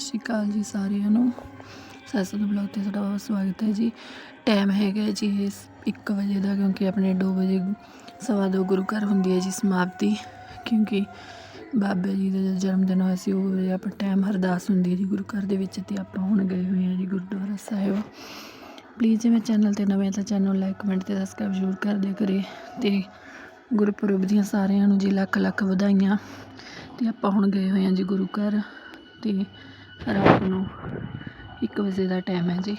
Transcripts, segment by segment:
ਸ਼੍ਰੀ ਅਕਾਲ ਜੀ ਸਾਰਿਆਂ ਨੂੰ। ਸੈਸੂ ਦੇ ਬਲੌਗ ਤੇ ਤੁਹਾਡਾ ਬਹੁਤ ਸਵਾਗਤ ਹੈ ਜੀ। ਟਾਈਮ ਹੈਗਾ ਜੀ 1 ਵਜੇ ਦਾ ਕਿਉਂਕਿ ਆਪਣੇ 2 ਵਜੇ ਸਵਾ ਦੋ ਗੁਰੂ ਘਰ ਹੁੰਦੀ ਹੈ ਜੀ ਸਮਾਪਤੀ। ਕਿਉਂਕਿ ਬਾਬਾ ਜੀ ਦਾ ਜਨਮ ਦਿਨ ਹੋਇਆ ਸੀ, ਉਹ ਵੇਲੇ ਆਪਾਂ ਟਾਈਮ ਅਰਦਾਸ ਹੁੰਦੀ ਹੈ ਜੀ ਗੁਰੂ ਘਰ ਦੇ ਵਿੱਚ ਤੇ ਆਪਾਂ ਹੁਣ ਗਏ ਹੋਏ ਹਾਂ ਜੀ ਗੁਰਦੁਆਰਾ ਸਾਹਿਬ। ਪਲੀਜ਼ ਜੇ ਮੈਂ ਚੈਨਲ ਤੇ ਨਵੇਂ ਤਾਂ ਚੈਨਲ ਲਾਈਕ ਕਮੈਂਟ ਤੇ ਸਬਸਕ੍ਰਾਈਬ ਜ਼ਰੂਰ ਕਰ ਦਿਆ ਕਰੇ ਤੇ ਗੁਰਪੁਰਬ ਦੀਆਂ ਸਾਰਿਆਂ ਨੂੰ ਜੀ ਲੱਖ ਲੱਖ ਵਧਾਈਆਂ। ਤੇ ਆਪਾਂ ਹੁਣ ਗਏ ਹੋਏ ਹਾਂ ਜੀ ਗੁਰੂ ਘਰ ਤੇ ਰਾਤ ਨੂੰ 1 ਵਜੇ ਦਾ ਟਾਈਮ ਹੈ ਜੀ।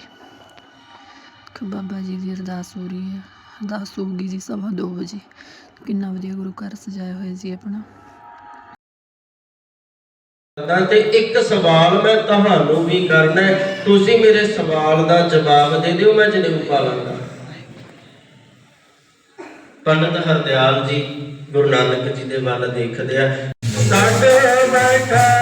ਕਿ ਬਾਬਾ ਜੀ ਦੀ ਅਰਦਾਸ ਹੋ ਰਹੀ ਹੈ। ਅਰਦਾਸ ਹੋਊਗੀ ਜੀ ਸਵਾ ਦੋ ਵਜੇ। ਕਿੰਨਾ ਵਧੀਆ ਗੁਰੂ ਘਰ ਸਜਾਇਆ ਹੋਇਆ ਜੀ ਆਪਣਾ। ਤਾਂ ਤੇ ਇੱਕ ਸਵਾਲ ਮੈਂ ਤੁਹਾਨੂੰ ਵੀ ਕਰਨਾ ਤੁਸੀਂ ਮੇਰੇ ਸਵਾਲ ਦਾ ਜਵਾਬ ਦੇ ਦਿਓ, ਮੈਂ ਜਨੇਊ ਪਾ ਲਾਂਗਾ ਪੰਡਤ ਹਰਦਿਆਲ ਜੀ ਗੁਰੂ ਨਾਨਕ ਜੀ ਦੇ ਵੱਲ ਦੇਖਦੇ ਆ। ਸਾਡੇ ਬੈਠਾ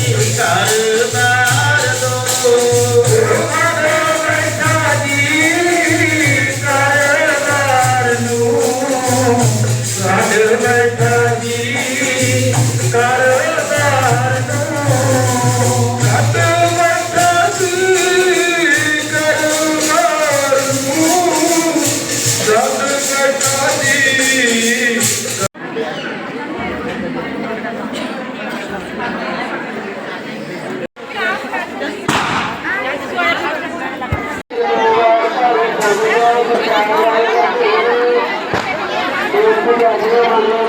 ਘਰ-ਬਾਰ ਨੂੰ ਛੱਡ ਬੈਠਾ Thank you. ఉద్యోగంలో